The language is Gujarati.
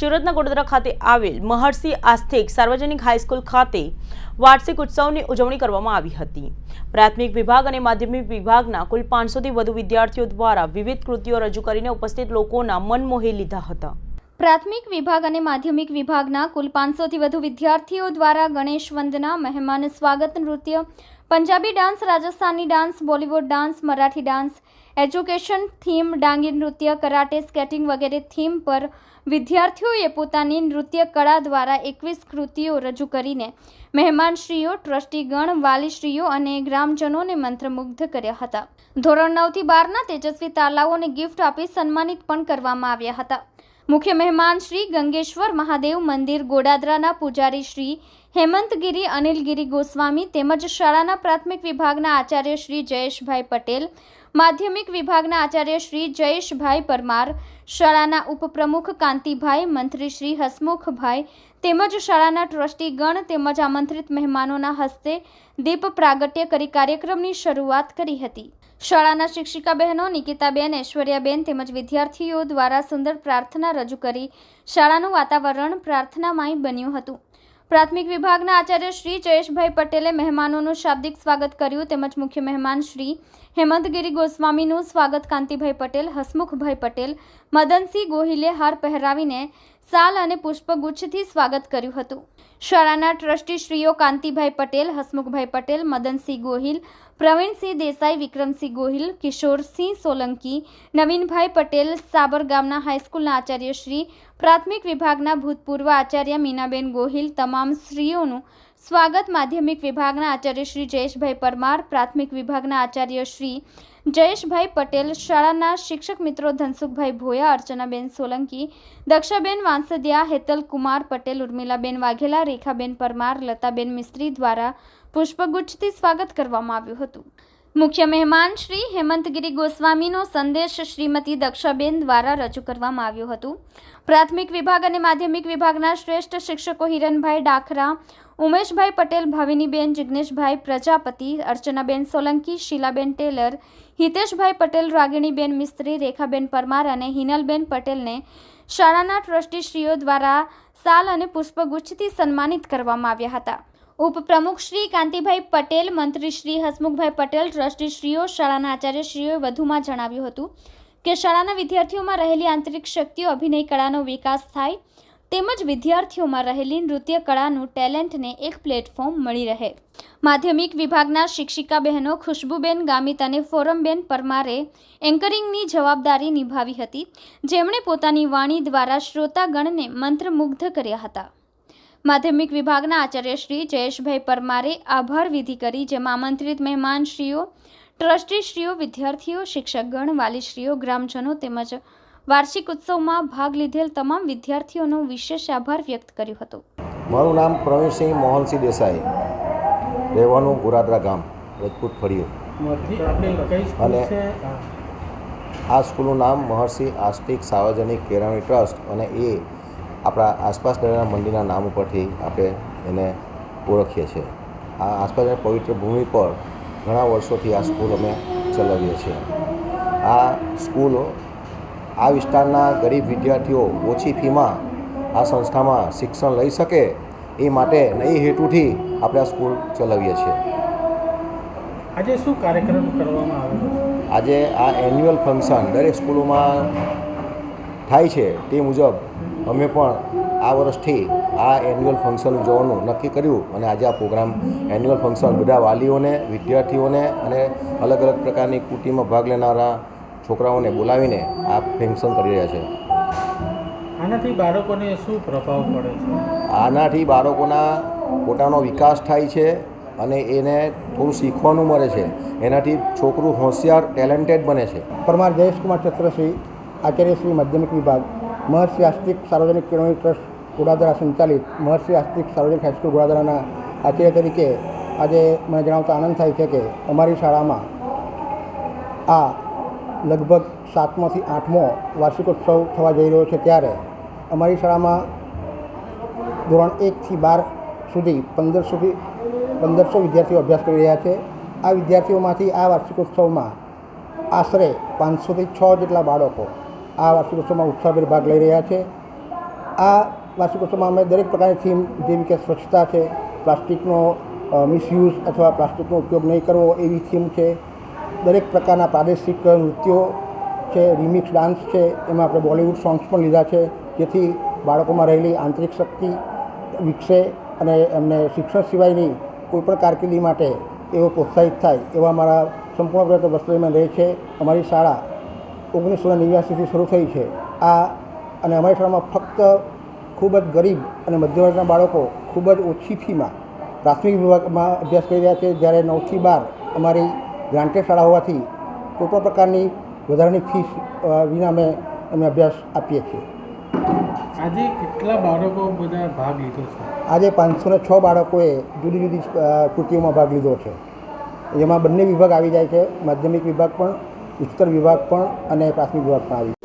સુરતના ગોડોદરા ખાતે આવેલ મહર્ષિ આસ્થિક સાર્વજનિક હાઈસ્કૂલ ખાતે વાર્ષિક ઉત્સવની ઉજવણી કરવામાં આવી હતી. પ્રાથમિક વિભાગ અને માધ્યમિક વિભાગના કુલ પાંચસોથી વધુ વિદ્યાર્થીઓ દ્વારા વિવિધ કૃતિઓ રજૂ કરીને ઉપસ્થિત લોકોના મન મોહી લીધા હતા. પ્રાથમિક વિભાગ અને માધ્યમિક વિભાગના કુલ પાંચસોથી વધુ વિદ્યાર્થીઓ દ્વારા ગણેશ વંદના, મહેમાન સ્વાગત નૃત્ય Punjabi dance, Rajasthani dance, Bollywood dance, Marathi dance, education theme, Dangi નૃત્ય, કરાટે સ્કેટિંગ વગેરે થીમ પર વિદ્યાર્થીઓએ પોતાની નૃત્ય કળા દ્વારા એકવીસ કૃતિઓ રજૂ કરીને મહેમાનશ્રીઓ, ટ્રસ્ટીગણ, વાલીશ્રીઓ અને ગ્રામજનોને મંત્રમુગ્ધ કર્યા હતા. ધોરણ નવથી બારના તેજસ્વી તાલાઓને ગિફ્ટ આપી સન્માનિત પણ કરવામાં આવ્યા હતા. મુખ્ય મહેમાન શ્રી ગંગેશ્વર મહાદેવ મંદિર ગોડાદરાના પૂજારી શ્રી હેમંતગીરી અનિલગીરી ગોસ્વામી તેમજ શાળાના પ્રાથમિક વિભાગના આચાર્ય શ્રી જયેશભાઈ પટેલ માધ્યમિક વિભાગના આચાર્ય શ્રી જયેશભાઈ પરમાર, શાળાના ઉપપ્રમુખ કાંતિભાઈ, મંત્રી શ્રી હસમુખભાઈ તેમજ શાળાના ટ્રસ્ટીગણ તેમજ આમંત્રિત મહેમાનોના હસ્તે દીપ પ્રાગટ્ય કરી કાર્યક્રમની શરૂઆત કરી હતી. શાળાના શિક્ષિકા બહેનો નિકિતાબેન, ઐશ્વર્યાબેન તેમજ વિદ્યાર્થીઓ દ્વારા સુંદર પ્રાર્થના રજૂ કરી શાળાનું વાતાવરણ પ્રાર્થનામય બન્યું હતું. પ્રાથમિક વિભાગના આચાર્ય શ્રી જયેશભાઈ પટેલે મહેમાનોનું શાબ્દિક સ્વાગત કર્યું તેમજ મુખ્ય મહેમાન શ્રી હેમંતગીરી ગોસ્વામીનું સ્વાગત કાંતિભાઈ પટેલ, હસમુખભાઈ પટેલ, મદનસિંહ ગોહિલે હાર પહેરાવીને સાલ અને પુષ્પગુચ્છથી સ્વાગત કર્યું હતું. શાળાના ટ્રસ્ટી શ્રીઓ કાંતિભાઈ પટેલ, હસમુખભાઈ પટેલ, મદનસિંહ ગોહિલ, પ્રવીણસિંહ દેસાઈ, વિક્રમસિંહ ગોહિલ, કિશોરસિંહ સોલંકી, નવીનભાઈ પટેલ, સાબર ગામના હાઈસ્કૂલના આચાર્ય શ્રી, પ્રાથમિક વિભાગના ભૂતપૂર્વ આચાર્ય મીનાબેન ગોહિલ, તમામ શ્રીઓનું સ્વાગત માધ્યમિક વિભાગના આચાર્ય શ્રી જયેશભાઈ પરમાર, પ્રાથમિક વિભાગના આચાર્ય શ્રી જયેશભાઈ પટેલ, શાળાના શિક્ષક મિત્રો ધનસુખભાઈ ભોયા, અર્ચનાબેન સોલંકી, દક્ષાબેન વાંસદિયા હેતલ કુમાર પટેલ, ઉર્મિલાબેન વાઘેલા, રેખાબેન પરમાર, લતાબેન મિસ્ત્રી દ્વારા પુષ્પગુચ્છથી સ્વાગત કરવામાં આવ્યું હતું. મુખ્ય મહેમાન શ્રી હેમંતગીરી ગોસ્વામીનો સંદેશ શ્રીમતી દક્ષાબેન દ્વારા રજૂ કરવામાં આવ્યું હતું. પ્રાથમિક વિભાગ અને માધ્યમિક વિભાગના શ્રેષ્ઠ શિક્ષકો હિરણભાઈ ડાખરા, ઉમેશભાઈ પટેલ, ભાવિનીબેન જિજ્ઞેશભાઈ પ્રજાપતિ, અર્ચનાબેન સોલંકી, શીલાબેન ટેલર, હિતેશભાઈ પટેલ, રાગિણીબેન મિસ્ત્રી, રેખાબેન પરમાર અને હિનલબેન પટેલને શાળાના ટ્રસ્ટીશ્રીઓ દ્વારા સાલ અને પુષ્પગુચ્છથી સન્માનિત કરવામાં આવ્યા હતા. ઉપપ્રમુખ શ્રી કાંતિભાઈ પટેલ મંત્રી શ્રી હસમુખભાઈ પટેલ, ટ્રસ્ટીશ્રીઓ, શાળાના આચાર્યશ્રીઓએ વધુમાં જણાવ્યું હતું કે શાળાના વિદ્યાર્થીઓમાં રહેલી આંતરિક શક્તિઓ, અભિનય કળાનો વિકાસ થાય, તેમજ વિદ્યાર્થીઓમાં રહેલી નૃત્ય કળાનું ટેલેન્ટને એક પ્લેટફોર્મ મળી રહે. માધ્યમિક વિભાગના શિક્ષિકા બહેનો ખુશ્બુબેન ગામિત અને ફોરમબેન પરમારે એન્કરિંગની જવાબદારી નિભાવી હતી, જેમણે પોતાની વાણી દ્વારા શ્રોતાગણને મંત્રમુગ્ધ કર્યા હતા. માધ્યમિક વિભાગના આચાર્ય શ્રી જયેશભાઈ પરમારે આભાર વિધિ કરી જેમાં આમંત્રિત મહેમાનશ્રીઓ ટ્રસ્ટીશ્રીઓ વિદ્યાર્થીઓ શિક્ષકગણ વાલીશ્રીઓ ગ્રામજનો તેમજ વાર્ષિક ઉત્સવમાં ભાગ લીધેલ તમામ વિદ્યાર્થીઓનો વિશેષ આભાર વ્યક્ત કર્યો હતો. મારું નામ પ્રવીણસિંહ મોહનસિંહ દેસાઈ. રહેવાનું ગુરાદરા ગામ રજપૂત ફળિયું. અને આ સ્કૂલનું નામ મહર્ષિ આસ્તિક સાર્વજનિક કેળવણી ટ્રસ્ટ અને એ આપણા આસપાસ રહેલા મંદિરના નામ ઉપરથી આપણે એને ઓળખીએ છીએ. આ આસપાસની પવિત્ર ભૂમિ પર ઘણા વર્ષોથી આ સ્કૂલ અમે ચલાવીએ છીએ. આ સ્કૂલો આ વિસ્તારના ગરીબ વિદ્યાર્થીઓ ઓછી ફીમાં આ સંસ્થામાં શિક્ષણ લઈ શકે એ માટે નહીં હેતુથી આપણે આ સ્કૂલ ચલાવીએ છીએ. આજે શું કાર્યક્રમ કરવામાં આવેલો આજે આ એન્યુઅલ ફંક્શન દરેક સ્કૂલોમાં થાય છે તે મુજબ અમે પણ આ વર્ષથી આ એન્યુઅલ ફંક્શન ઉજવવાનું નક્કી કર્યું અને આજે આ પ્રોગ્રામ એન્યુઅલ ફંક્શન બધા વાલીઓને વિદ્યાર્થીઓને અને અલગ અલગ પ્રકારની કુટીમાં ભાગ લેનારા છોકરાઓને બોલાવીને આ ફંક્શન કરી રહ્યા છે. આનાથી બાળકોને શું પ્રભાવ પડે છે? આનાથી બાળકોના પોતાનો વિકાસ થાય છે અને એને થોડું શીખવાનું મળે છે. એનાથી છોકરું હોશિયાર ટેલેન્ટેડ બને છે. પરમાર જયેશકુમાર છત્રશ્રી આચાર્યશ્રી માધ્યમિક વિભાગ, મહર્ષિ આસ્તિક સાર્વજનિક કેળવણી ટ્રસ્ટ, ગોડાદરા સંચાલિત મહર્ષિ આસ્તિક સાર્વજનિક હાઈસ્કૂલ ગોડાદરાના આચાર્ય તરીકે આજે મને જણાવતા આનંદ થાય છે કે અમારી શાળામાં આ લગભગ સાતમાંથી આઠમો વાર્ષિકોત્સવ થવા જઈ રહ્યો છે ત્યારે અમારી શાળામાં ધોરણ એકથી બાર સુધી પંદરસોથી પંદરસો વિદ્યાર્થીઓ અભ્યાસ કરી રહ્યા છે. આ વિદ્યાર્થીઓમાંથી આ વાર્ષિકોત્સવમાં આશરે પાંચસોથી છ જેટલા બાળકો આ વાર્ષિકોત્સવમાં ઉત્સાહભેર ભાગ લઈ રહ્યા છે. આ વાર્ષિકોત્સવમાં અમે દરેક પ્રકારની થીમ, જેવી કે સ્વચ્છતા છે, પ્લાસ્ટિકનો મિસયુઝ અથવા પ્લાસ્ટિકનો ઉપયોગ નહીં કરવો એવી થીમ છે. દરેક પ્રકારના પ્રાદેશિક નૃત્યો છે, રિમિક્સ ડાન્સ છે, એમાં આપણે બોલિવૂડ સોંગ્સ પણ લીધા છે, જેથી બાળકોમાં રહેલી આંતરિક શક્તિ વિકસે અને એમને શિક્ષણ સિવાયની કોઈપણ કારકિર્દી માટે એવો પ્રોત્સાહિત થાય એવા મારા સંપૂર્ણ પ્રયત્ન વસ્તુમાં રહે છે. અમારી શાળા ઓગણીસો નેવ્યાસીથી શરૂ થઈ છે. આ અને અમારી શાળામાં ફક્ત ખૂબ જ ગરીબ અને મધ્યવર્ગના બાળકો ખૂબ જ ઓછી ફીમાં પ્રાથમિક વિભાગમાં અભ્યાસ કરી રહ્યા છે. જ્યારે નવથી બાર અમારી ગ્રાન્ટેડ શાળા હોવાથી કોઈપણ પ્રકારની વધારાની ફીસ વિના અમે અમે અભ્યાસ આપીએ છીએ. આજે કેટલા બાળકો બધા ભાગ લીધો છે? આજે પાંચસો ને છ બાળકોએ જુદી જુદી કૃતિઓમાં ભાગ લીધો છે. એમાં બંને વિભાગ આવી જાય છે. માધ્યમિક વિભાગ પણ ઉચ્ચતર વિભાગ પણ અને પ્રાથમિક વિભાગ પણ આવી